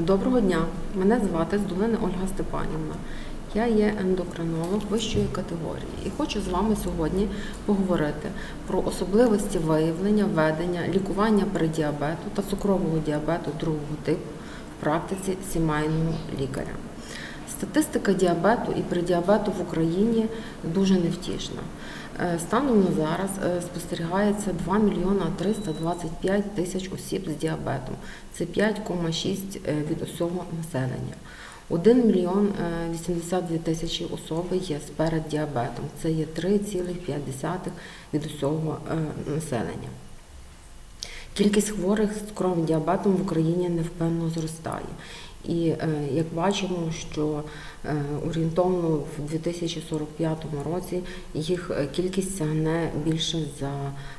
Доброго дня, мене звати Здулина Ольга Степанівна. Я є ендокринолог вищої категорії і хочу з вами сьогодні поговорити про особливості виявлення, ведення, лікування передіабету та цукрового діабету другого типу в практиці сімейного лікаря. Статистика діабету і предіабету в Україні дуже невтішна. Е, Станом на зараз е, спостерігається 2 мільйона 325 тисяч осіб з діабетом. Це 5,6 е, від усього населення. 1 мільйон е, 82 тисячі особи є з переддіабетом. Це є 3,5 від усього населення. Кількість хворих з цукровим діабетом в Україні невпинно зростає. І е, як бачимо, що е, орієнтовно в 2045 році їх е, кількість сягне більше за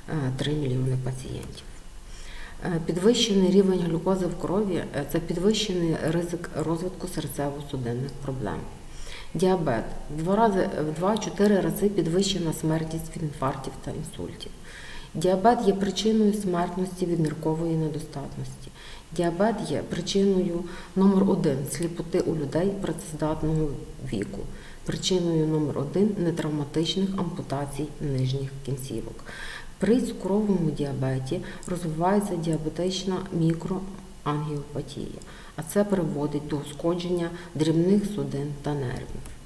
е, 3 мільйони пацієнтів. Підвищений рівень глюкози в крові це підвищений ризик розвитку серцево-судинних проблем. Діабет в 2-4 рази підвищена смертність від інфарктів та інсультів. Діабет є причиною смертності від ниркової недостатності. Діабет є причиною номер один сліпоти у людей працездатного віку, причиною номер один нетравматичних ампутацій нижніх кінцівок. При цукровому діабеті розвивається діабетична мікроангіопатія, а це приводить до ушкодження дрібних судин та нервів.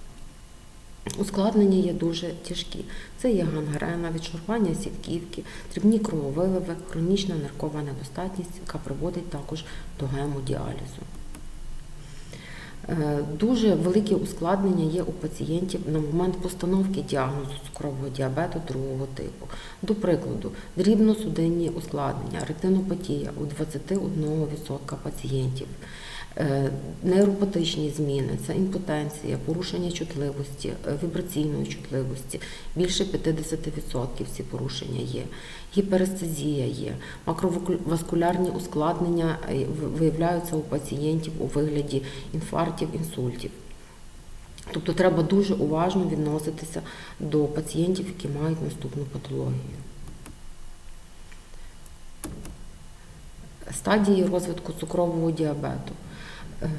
Ускладнення є дуже тяжкі. Це є гангрена, відшурування сітківки, дрібні крововиливи, хронічна ниркова недостатність, яка приводить також до гемодіалізу. Е, Дуже великі ускладнення є у пацієнтів на момент постановки діагнозу цукрового діабету другого типу. До прикладу, дрібносудинні ускладнення, ретинопатія у 21% пацієнтів, нейропатичні зміни, це імпотенція, порушення чутливості, е, вібраційної чутливості, більше 50% ці порушення є, гіперестезія є, макроваскулярні ускладнення е, виявляються у пацієнтів у вигляді інфарктів, інсультів. Тобто треба дуже уважно відноситися до пацієнтів, які мають наступну патологію. Стадії розвитку цукрового діабету. Е,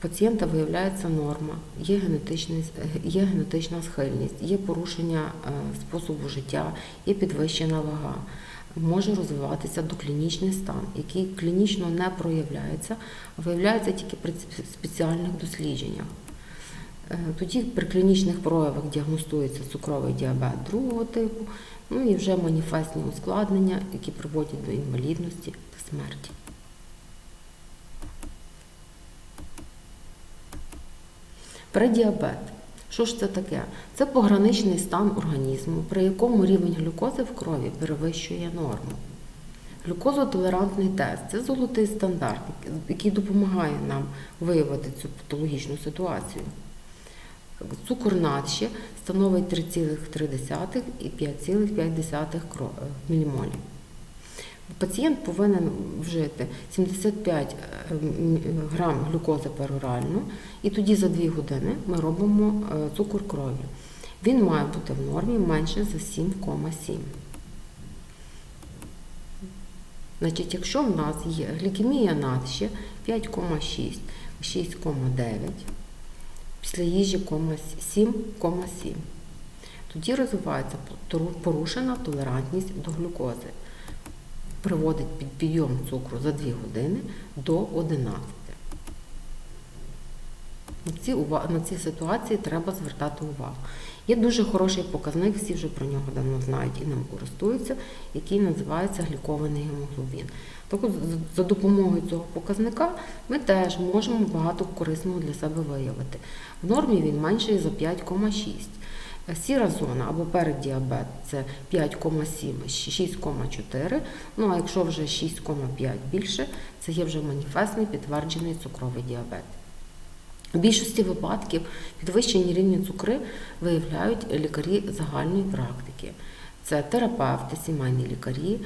Пацієнта виявляється норма, є, є генетична схильність, є порушення е, способу життя, є підвищена вага. Може розвиватися доклінічний стан, який клінічно не проявляється, а виявляється тільки при спеціальних дослідженнях. Е, Тоді при клінічних проявах діагностується цукровий діабет другого типу, ну і вже маніфестні ускладнення, які приводять до інвалідності та смерті. Предіабет. Що ж це таке? Це пограничний стан організму, при якому рівень глюкози в крові перевищує норму. Глюкозотолерантний тест це золотий стандарт, який допомагає нам виявити цю патологічну ситуацію. Цукор надще становить 3,3 і 5,5 мілімолів. Пацієнт повинен вжити 75 е, грам глюкози перорально, і тоді за 2 години ми робимо е, цукор крові. Він має бути в нормі менше за 7,7. Значить, якщо в нас є глікемія надще 5,6, 6,9, після їжі 7,7, тоді розвивається порушена толерантність до глюкози приводить під підйом цукру за 2 години до 11. На ці, на ці ситуації треба звертати увагу. Є дуже хороший показник, всі вже про нього давно знають і ним користуються, який називається глікований гемоглобін. Так от за допомогою цього показника ми теж можемо багато корисного для себе виявити. В нормі він менший за 5,6. Сіра зона або переддіабет це 5,7, 6,4. Ну а якщо вже 6,5 більше, це є вже маніфестний підтверджений цукровий діабет. У більшості випадків підвищені рівні цукри виявляють лікарі загальної практики. Це терапевти, сімейні лікарі,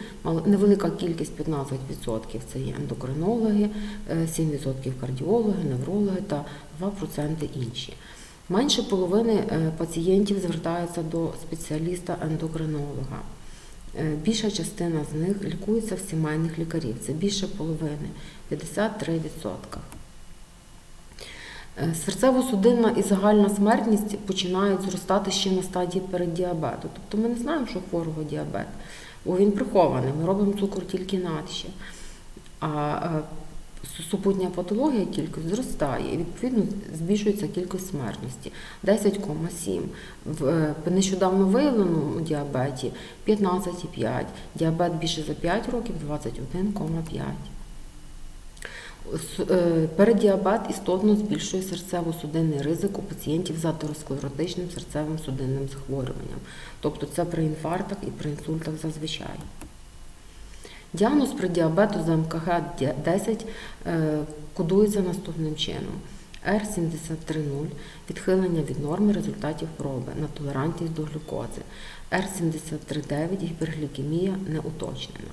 невелика кількість 15% це є ендокринологи, е, 7% кардіологи, неврологи та 2% інші. Менше половини е, пацієнтів звертаються до спеціаліста-ендокринолога. Е, Більша частина з них лікується в сімейних лікарів. Це більше половини 53%. Е, Серцево-судинна і загальна смертність починають зростати ще на стадії переддіабету. Тобто ми не знаємо, що хворого діабет, бо він прихований. Ми робимо цукор тільки надще. А супутня патологія кількість зростає і відповідно збільшується кількість смертності 10,7. В е, нещодавно виявленому діабеті 15,5. Діабет більше за 5 років 21,5. С- е, істотно збільшує серцево-судинний ризик у пацієнтів з атеросклеротичним серцевим судинним захворюванням. Тобто це при інфарктах і при інсультах зазвичай. Діагноз при діабету з МКГ 10 е, кодується наступним чином. R730 відхилення від норми результатів проби на толерантність до глюкози. R739 гіперглікемія не уточнена.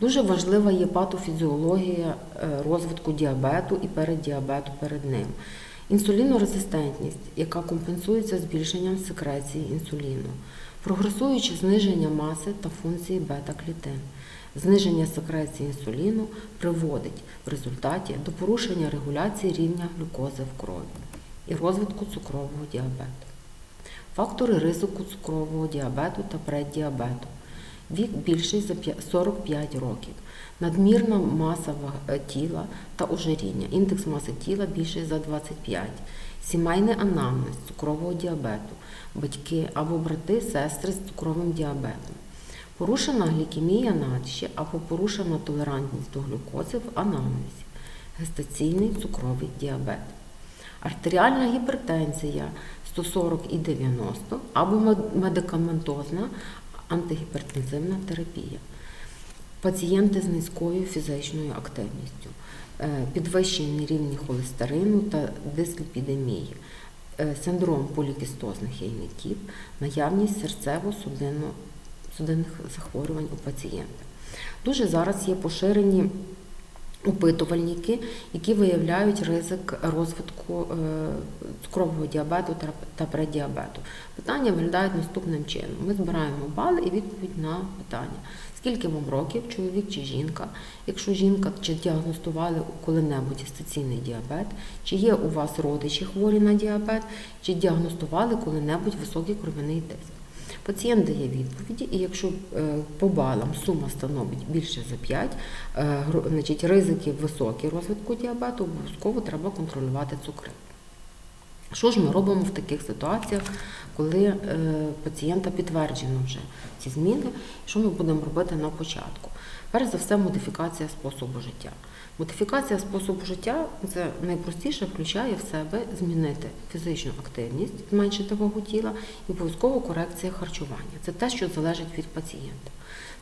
Дуже важлива є патофізіологія е, розвитку діабету і переддіабету перед ним. Інсулінорезистентність, яка компенсується збільшенням секреції інсуліну, прогресуюче зниження маси та функції бета-клітин. Зниження секреції інсуліну приводить в результаті до порушення регуляції рівня глюкози в крові і розвитку цукрового діабету. Фактори ризику цукрового діабету та преддіабету. Вік більший за 45 років, надмірна маса е, тіла та ожиріння, індекс маси тіла більший за 25, сімейний анамнез цукрового діабету, батьки або брати, сестри з цукровим діабетом, порушена глікемія надще або порушена толерантність до глюкози в анамнезі, гестаційний цукровий діабет. Артеріальна гіпертензія 140 і 90 або медикаментозна антигіпертензивна терапія. Пацієнти з низькою фізичною активністю, е, підвищені рівні холестерину та дисліпідемії, е, синдром полікістозних яйників, наявність серцево-судинних захворювань у пацієнта. Дуже зараз є поширені опитувальники, які виявляють ризик розвитку е, цукрового діабету та- преддіабету. Питання виглядають наступним чином. Ми збираємо бали і відповідь на питання. Скільки вам років, чоловік чи жінка? Якщо жінка, чи діагностували коли-небудь гестаційний діабет, чи є у вас родичі хворі на діабет, чи діагностували коли-небудь високий кров'яний тиск? Пацієнт дає відповіді, і якщо е, по балам сума становить більше за 5, е, значить ризики високі розвитку діабету, обов'язково треба контролювати цукри. Що ж ми робимо в таких ситуаціях, коли е, пацієнта підтверджено вже ці зміни? Що ми будемо робити на початку? Перш за все, модифікація способу життя. Модифікація способу життя це найпростіше включає в себе змінити фізичну активність, зменшити вагу тіла і обов'язково корекція харчування. Це те, що залежить від пацієнта.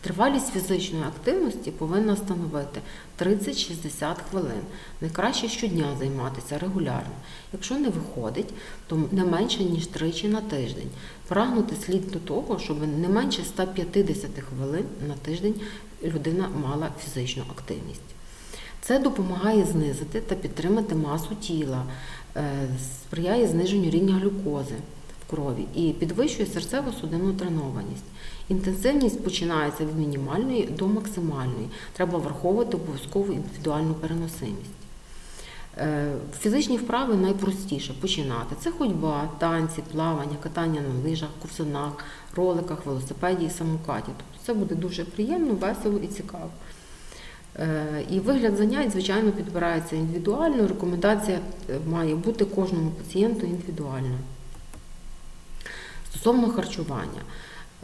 Тривалість фізичної активності повинна становити 30-60 хвилин. Найкраще щодня займатися регулярно. Якщо не виходить, то не менше ніж тричі на тиждень. Прагнути слід до того, щоб не менше 150 хвилин на тиждень людина мала фізичну активність. Це допомагає знизити та підтримати масу тіла, е, сприяє зниженню рівня глюкози в крові і підвищує серцево-судинну тренованість. Інтенсивність починається від мінімальної до максимальної. Треба враховувати обов'язкову індивідуальну переносимість. Е, Фізичні вправи найпростіше починати. Це ходьба, танці, плавання, катання на лижах, ковзанах, роликах, велосипеді і самокаті. Тобто це буде дуже приємно, весело і цікаво. Е, І вигляд занять, звичайно, підбирається індивідуально. Рекомендація е, має бути кожному пацієнту індивідуальна. Стосовно харчування.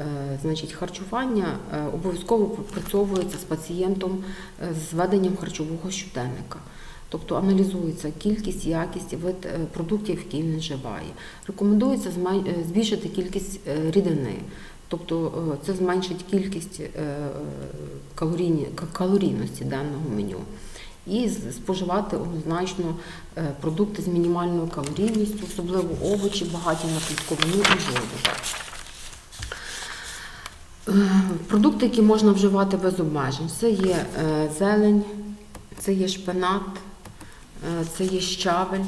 Е, Значить, харчування обов'язково пропрацьовується з пацієнтом з веденням харчового щоденника. Тобто аналізується кількість, якість вид продуктів, які він вживає. Рекомендується збільшити кількість рідини. Тобто е, це зменшить кількість е, калорійні- калорійності даного меню. І споживати однозначно е, продукти з мінімальною калорійністю, особливо овочі, багаті на клітковину і воду. Продукти, які можна вживати без обмежень, це є зелень, це є шпинат, це є щавель,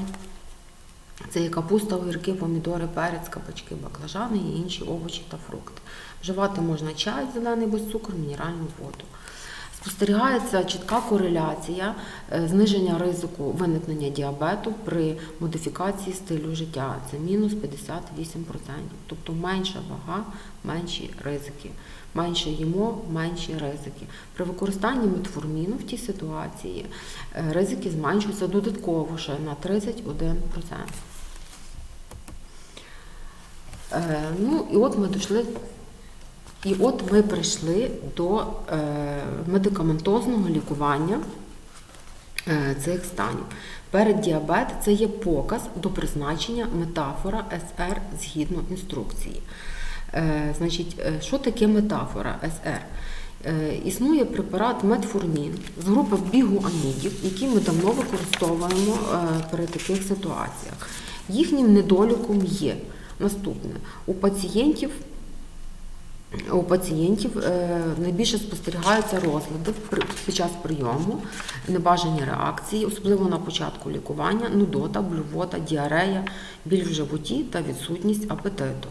це є капуста, огірки, помідори, перець, кабачки, баклажани і інші овочі та фрукти. Вживати можна чай зелений без цукру, мінеральну воду. Спостерігається чітка кореляція е, зниження ризику виникнення діабету при модифікації стилю життя. Це мінус 58%. Тобто менша вага, менші ризики. Менше їмо, менші ризики. При використанні метформіну в тій ситуації е, ризики зменшуються додатково ще на 31%. Е, Ну і от ми дійшли і от ми прийшли до е, медикаментозного лікування е, цих станів. Переддіабет це є показ до призначення метафора СР згідно інструкції. Значить, що таке метафора СР? Існує препарат метформін з групи бігуамідів, який ми давно використовуємо при таких ситуаціях. Їхнім недоліком є наступне: у пацієнтів у пацієнтів е, найбільше спостерігаються розлади під час прийому, небажані реакції, особливо на початку лікування, нудота, блювота, діарея, біль в животі та відсутність апетиту.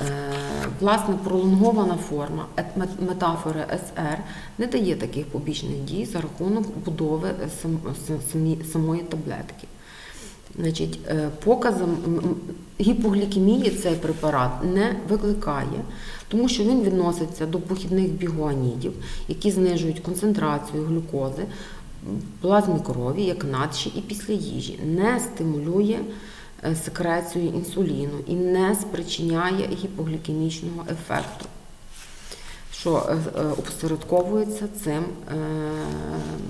Е, Власне, пролонгована форма метафори СР не дає таких побічних дій за рахунок будови самої таблетки. Значить, е, показом гіпоглікемії цей препарат не викликає, тому що він відноситься до похідних бігуанідів, які знижують концентрацію глюкози в плазмі крові, як надші і після їжі, не стимулює е, секрецію інсуліну і не спричиняє гіпоглікемічного ефекту що е, е, опосередковується цим е,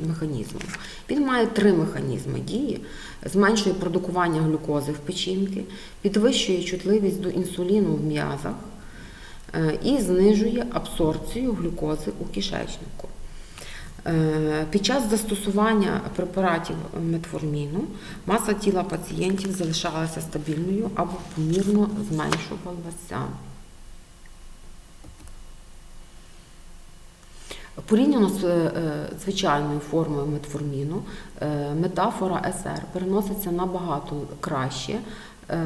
механізмом. Він має три механізми дії: зменшує продукування глюкози в печінки, підвищує чутливість до інсуліну в м'язах і знижує абсорбцію глюкози у кишечнику. Під час застосування препаратів метформіну маса тіла пацієнтів залишалася стабільною або помірно зменшувалася. Порівняно з е, звичайною формою метформіну, е, метафора СР переноситься набагато краще, е,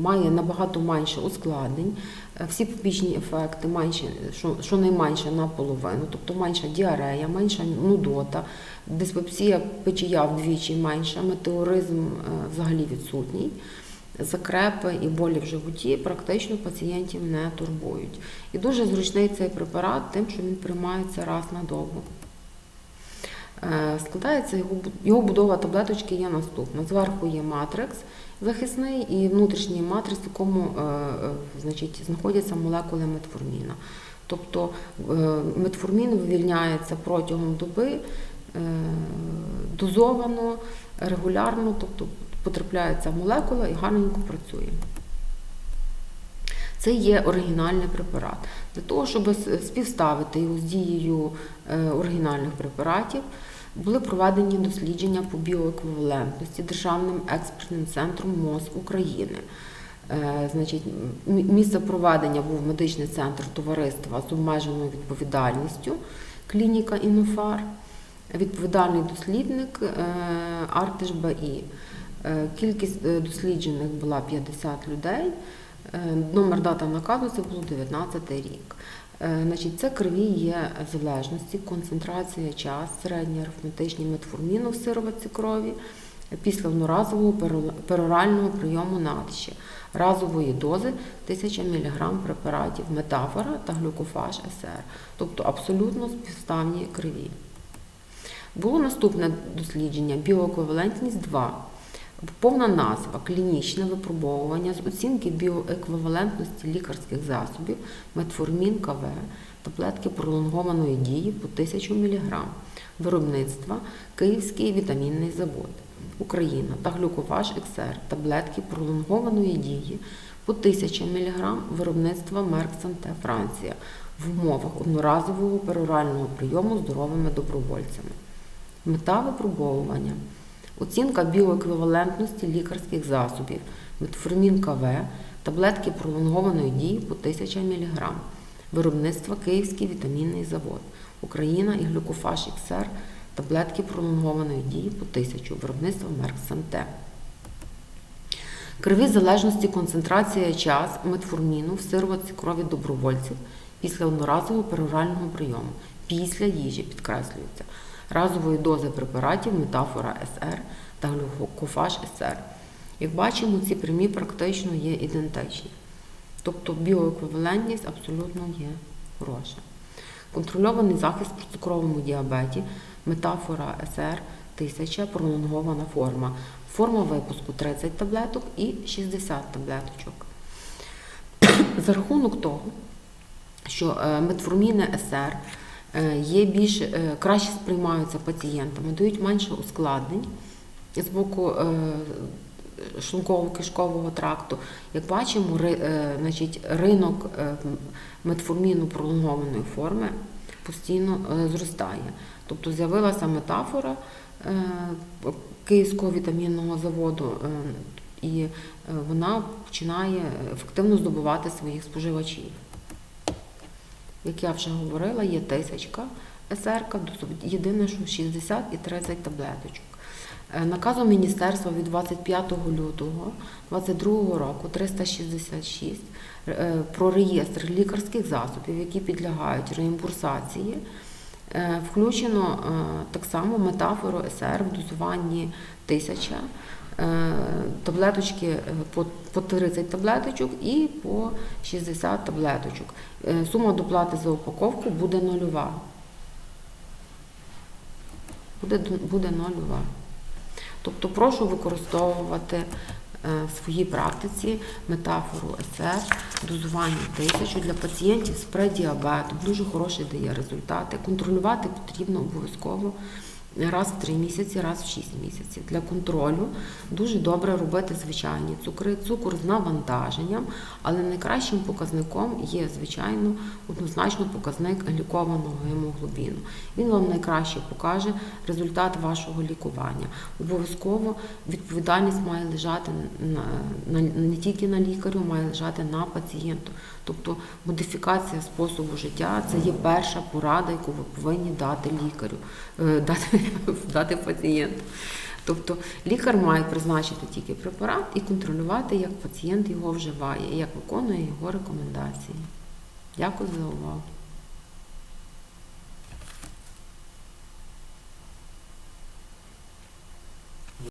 має набагато менше ускладнень, е, всі побічні ефекти менше, що- щонайменше наполовину, тобто менша діарея, менша нудота, диспепсія печія вдвічі менша, метеоризм е, взагалі відсутній. Закрепи і болі в животі практично пацієнтів не турбують. І дуже зручний цей препарат тим, що він приймається раз надовго. Е, Складається його, його будова таблеточки є наступна. Зверху є матрикс захисний і внутрішній матрикс, в якому е, е, значить, знаходяться молекули метформіна. Тобто метформін вивільняється протягом доби дозовано, регулярно, тобто потрапляється молекула і гарненько працює. Це є оригінальний препарат. Для того, щоб співставити його з дією е, оригінальних препаратів, були проведені дослідження по біоеквівалентності Державним експертним центром МОЗ України. Е, Значить, місце проведення був медичний центр товариства з обмеженою відповідальністю клініка Інофар, відповідальний дослідник е, Артиш БАІ. Е, Кількість е, досліджених була 50 людей. Е, Номер дата наказу це було 19 рік. Значить, це криві є залежності, концентрація, час, середні арифметичні метформіну в сироватці крові після одноразового перорального прийому надще, разової дози 1000 мг препаратів метафора та глюкофаж СР, тобто абсолютно співставні криві. Було наступне дослідження біоеквівалентність 2. Повна назва клінічне випробовування з оцінки біоеквівалентності лікарських засобів метформін КВ, таблетки пролонгованої дії по 1000 мг, виробництва Київський вітамінний завод, Україна та глюкофаж XR, таблетки пролонгованої дії по 1000 мг, виробництва Мерк Санте Франція в умовах одноразового перорального прийому здоровими добровольцями. Мета випробовування. Оцінка біоеквівалентності лікарських засобів, метформін КВ, таблетки пролонгованої дії по 1000 мг, виробництва Київський вітамінний завод, Україна і глюкофаж XR, таблетки пролонгованої дії по 1000, виробництва Мерк Санте. Криві залежності концентрація час метформіну в сироватці крові добровольців після одноразового перорального прийому після їжі, підкреслюється, разової дози препаратів метафора СР та глюкофаж СР. Як бачимо, ці прямі практично є ідентичні. Тобто біоеквівалентність абсолютно є хороша. Контрольований захист при цукровому діабеті, метафора СР 1000, пролонгована форма. Форма випуску 30 таблеток і 60 таблеточок. За рахунок того, що е, метформіни СР є більш е, краще сприймаються пацієнтами, дають менше ускладнень з боку е, шлунково-кишкового тракту. Як бачимо, е, значить, ринок е, метформіну пролонгованої форми постійно е, зростає. Тобто з'явилася метафора е, Київського вітамінного заводу, е, і е, вона починає ефективно здобувати своїх споживачів. Як я вже говорила, є тисячка СРК, єдине, що 60 і 30 таблеточок. Е, Наказом Міністерства від 25 лютого 2022 року 366 е, про реєстр лікарських засобів, які підлягають реімбурсації, е, включено так само метафору СР в дозуванні 1000 е, таблеточки е, по, по 30 таблеточок і по 60 таблеточок. Е, Сума доплати за упаковку буде нульова. Буде, буде нульова. Тобто прошу використовувати е, в своїй практиці метафору СР, дозування тисячу для пацієнтів з предіабетом. Дуже хороший дає результати. Контролювати потрібно обов'язково раз в 3 місяці, раз в 6 місяців. Для контролю дуже добре робити звичайні цукри, цукор з навантаженням, але найкращим показником є, звичайно, однозначно показник глікованого гемоглобіну. Він вам найкраще покаже результат вашого лікування. Обов'язково відповідальність має лежати на, не тільки на лікарю, має лежати на пацієнту. Тобто модифікація способу життя це є перша порада, яку ви повинні дати лікарю, е, дати, дати пацієнту. Тобто лікар має призначити тільки препарат і контролювати, як пацієнт його вживає, і як виконує його рекомендації. Дякую за увагу.